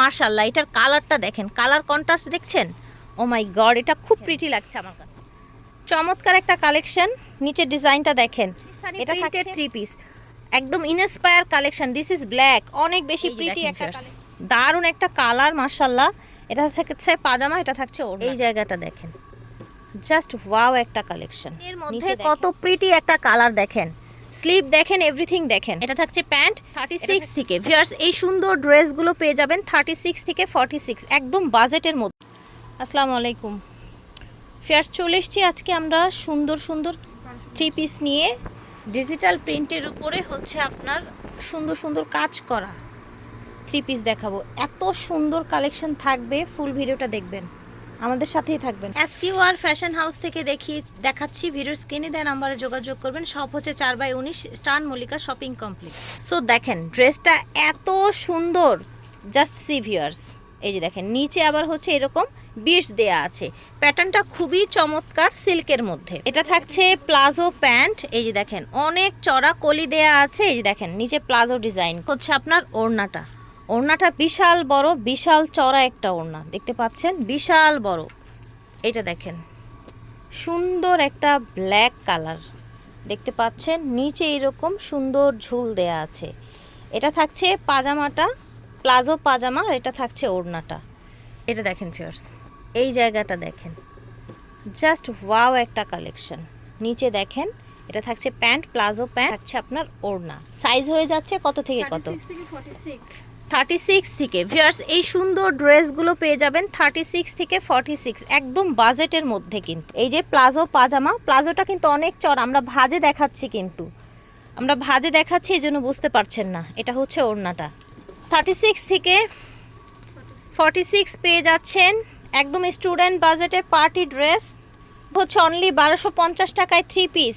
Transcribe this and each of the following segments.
মার্শাল্লাহ এটার কালারটা দেখেন কালার কন্ট্রাস্ট দেখছেন? ও মাই গড এটা খুব প্রিটি লাগছে আমার কাছে। চমৎকার একটা কালেকশন নিচের ডিজাইনটা দেখেন। এটা থাকছে থ্রি পিস একদম inspire collection this is black অনেক বেশি প্রিটি একটা। দারুণ একটা কালার মার্শাল্লাহ এটা থাকছে পাজামা এটা থাকছে ওড়না। এই জায়গাটা দেখেন। জাস্ট ওয়াও একটা কালেকশন। এর মধ্যে কত প্রিটি একটা কালার দেখেন। স্লিপ দেখেন এভরিথিং দেখেন। এটা থাকছে প্যান্ট। থার্টি সিক্স থেকে। ভিয়ার্স এই সুন্দর ড্রেসগুলো পেয়ে যাবেন থার্টি সিক্স থেকে ফর্টি সিক্স একদম বাজেটের মধ্যে। আসসালামু আলাইকুম। ফিয়ার্স চলে এসছি আজকে আমরা সুন্দর সুন্দর থ্রি পিস নিয়ে। ডিজিটাল প্রিন্টের উপরে হচ্ছে আপনার সুন্দর সুন্দর কাজ করা থ্রি পিস দেখাবো। এত সুন্দর কালেকশন থাকবে ফুল ভিডিওটা দেখবেন। আমাদের সাথেই থাকবেন। এসকিউ আর ফ্যাশন হাউস থেকে দেখি, দেখাচ্ছি, ভিডিওর স্ক্রিনে দেওয়া নাম্বারে যোগাযোগ করবেন। সব হচ্ছে চার বাই উনিশ, star Mallika shopping complex so দেখেন ড্রেসটা এত সুন্দর। জাস্ট সিভিয়ার্স এই যে দেখেন, নিচে আবার হচ্ছে এরকম বিটস দেয়া আছে। প্যাটার্নটা খুবই চমৎকার সিল্কের মধ্যে। এটা থাকছে প্লাজো প্যান্ট এই যে দেখেন, অনেক চড়া কলি দেয়া আছে। এই যে দেখেন, নিচে প্লাজো ডিজাইন হচ্ছে আপনার ওড়নাটা। ওড়নাটা বিশাল বড়, বিশাল চড়া একটা ওড়না। দেখতে পাচ্ছেন? বিশাল বড়। এটা দেখেন। সুন্দর একটা ব্ল্যাক কালার। দেখতে পাচ্ছেন? নিচে এরকম সুন্দর ঝুল দেয়া আছে। এটা থাকছে পাজামাটা, প্লাজো পাজামা, আর এটা থাকছে ওড়নাটা। এটা দেখেন ফিয়ার্স এই জায়গাটা দেখেন। জাস্ট ওয়াও একটা কালেকশন। নিচে দেখেন, এটা থাকছে প্যান্ট, প্লাজো প্যান্ট, থাকছে আপনার ওড়না। সাইজ হয়ে যাচ্ছে কত থেকে কত? থার্টি সিক্স থেকে। ভিয়ার্স এই সুন্দর ড্রেসগুলো পেয়ে যাবেন থার্টি সিক্স থেকে ফর্টি সিক্স একদম বাজেটের মধ্যে কিন্তু। এই যে প্লাজো পাজামা, প্লাজোটা কিন্তু অনেক চর, আমরা ভাজে দেখাচ্ছি কিন্তু। আমরা ভাজে দেখাচ্ছি, এই জন্য বুঝতে পারছেন না, এটা হচ্ছে ওড়নাটা। থার্টি সিক্স থেকে ফর্টি সিক্স পেয়ে যাচ্ছেন, একদম স্টুডেন্ট বাজেটে পার্টি ড্রেস হচ্ছে অনলি বারোশো পঞ্চাশ টাকায় থ্রি পিস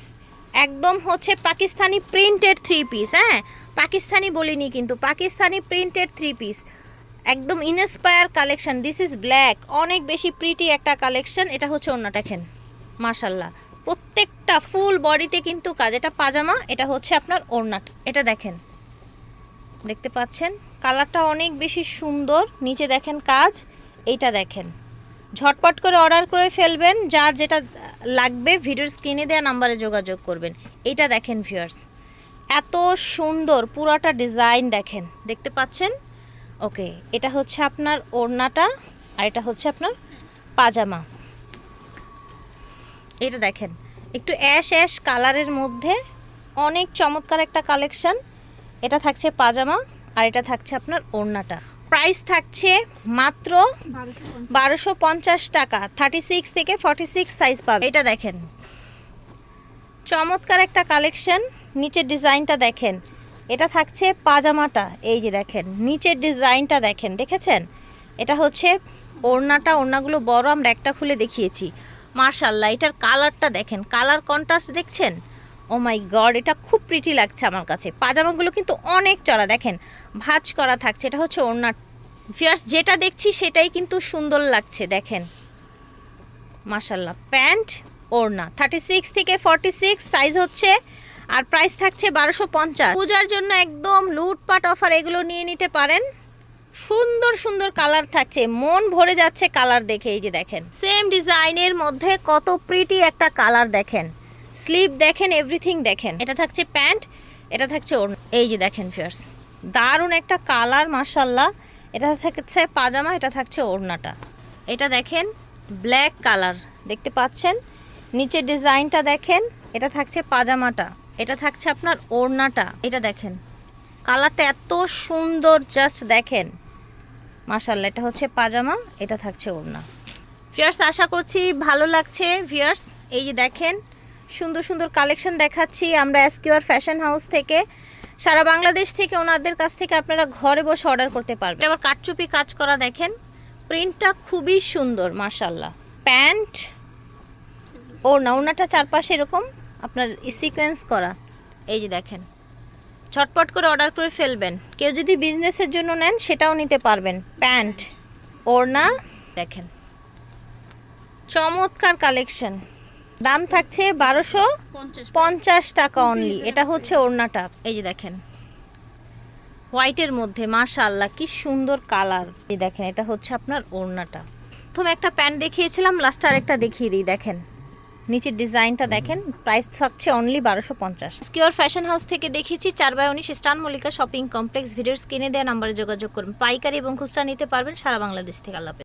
একদম হচ্ছে পাকিস্তানি প্রিন্টেড থ্রি পিস হ্যাঁ? পাকিস্তানি বলিনি কিন্তু, পাকিস্তানি প্রিন্টেড থ্রি পিস একদম inspire collection this is black অনেক বেশি প্রিটি একটা কালেকশন এটা হচ্ছে অন্যটা, দেখেন মাশাল্লাহ প্রত্যেকটা ফুল বডিতে কিন্তু কাজ, এটা পাজামা, এটা হচ্ছে আপনার ওড়নাটা এটা দেখেন। দেখতে পাচ্ছেন? কালারটা অনেক বেশি সুন্দর, নিচে দেখেন কাজ, এইটা দেখেন। ঝটপট করে অর্ডার করে ফেলবেন, যার যেটা লাগবে, ভিডিওর স্ক্রিনে দেওয়া নাম্বারে যোগাযোগ করবেন। এইটা দেখেন ভিউয়ার্স এত সুন্দর পুরোটা ডিজাইন দেখেন, দেখতে পাচ্ছেন? ওকে, এটা হচ্ছে আপনার ওড়নাটা আর এটা হচ্ছে আপনার পাজামা। এটা দেখেন, একটু অ্যাশ অ্যাশ কালারের মধ্যে অনেক চমৎকার একটা কালেকশন। এটা থাকছে পাজামা আর এটা থাকছে আপনার ওড়নাটা। প্রাইস থাকছে মাত্র বারোশো পঞ্চাশ টাকা থার্টি সিক্স থেকে ফর্টি সিক্স সাইজ পাবে এটা দেখেন, চমৎকার একটা কালেকশন। নিচের ডিজাইনটা দেখেন। এটা থাকছে পাজামাটা, এই যে দেখেন, নিচের ডিজাইনটা দেখেন, দেখেছেন? এটা হচ্ছে ওড়নাটা, ওড়নাগুলো বড়, আমরা একটা খুলে দেখিয়েছি। মার্শাল্লাহ এটার কালারটা দেখেন, কালার কন্ট্রাস্ট দেখছেন? ও মাই গড এটা খুব প্রিটি লাগছে আমার কাছে। পাজামাগুলো কিন্তু অনেক চড়া, দেখেন, ভাজ করা থাকছে, এটা হচ্ছে ওড়না ফিয়ার্স যেটা দেখছি সেটাই কিন্তু সুন্দর লাগছে, দেখেন। মাশাল্লাহ প্যান্ট, ওড়না থার্টি সিক্স থেকে ফর্টি সিক্স সাইজ হচ্ছে আর প্রাইস থাকছে বারোশো পঞ্চাশ। পূজার জন্য একদম লুটপাট অফার এগুলো নিয়ে নিতে পারেন। সুন্দর সুন্দর কালার থাকছে। মন ভরে যাচ্ছে কালার দেখে, এই যে দেখেন। সেম ডিজাইনের মধ্যে কত প্রিটি একটা কালার দেখেন। স্লিপ দেখেন এভরিথিং দেখেন। এটা থাকছে প্যান্ট, এটা থাকছে এই যে দেখেন ফিয়ার্স দারুণ একটা কালার মার্শাল্লাহ এটা থাকছে পাজামা, এটা থাকছে ওড়নাটা। এটা দেখেন ব্ল্যাক কালার দেখতে পাচ্ছেন? নিচে ডিজাইনটা দেখেন, এটা থাকছে পাজামাটা। এটা থাকছে আপনার ওড়নাটা, এটা দেখেন। কালারটা এত সুন্দর জাস্ট দেখেন। মাশাল্লাহ এটা হচ্ছে পাজামা, এটা থাকছে ওড়না। ভিয়ার্স আশা করছি ভালো লাগছে ভিয়ার্স এই যে দেখেন, সুন্দর সুন্দর কালেকশন দেখাচ্ছি আমরা এসকিউআর ফ্যাশন হাউস থেকে। সারা বাংলাদেশ থেকে ওনাদের কাছ থেকে আপনারা ঘরে বসে অর্ডার করতে পারবেন। আবার কাটচুপি কাজ করা, দেখেন। প্রিন্টটা খুবই সুন্দর মাশাল্লাহ প্যান্ট ও না ওনাটা চারপাশে এরকম। আপনার সিকোয়েন্স করা। এই যে দেখেন ছটপট করে অর্ডার করে ফেলবেন। কেউ যদি বিজনেসের জন্য নেন সেটাও নিতে পারবেন। প্যান্ট ওড়না দেখেন চমৎকার কালেকশন দাম থাকছে বারোশো পঞ্চাশ টাকা। অনলি এটা হচ্ছে ওড়নাটা। এই যে দেখেন হোয়াইটের মধ্যে মাশাআল্লাহ কি সুন্দর কালার এই দেখেন এটা হচ্ছে আপনার ওড়নাটা। প্রথমে একটা প্যান্ট দেখিয়েছিলাম লাস্ট আর একটা দেখিয়ে দিই দেখেন। নিচের ডিজাইনটা দেখেন প্রাইস থাকছে অনলি বারোশো পঞ্চাশ। স্কিওর ফ্যাশন হাউস থেকে দেখিয়েছি চার বাই উনিশ স্টান মল্লিকা শপিং কমপ্লেক্স ভিডিওর স্ক্রিনে দেওয়া নাম্বারে যোগাযোগ করুন। পাইকারি এবং খুচরা নিতে পারবেন সারা বাংলাদেশ থেকে আল্লাহ।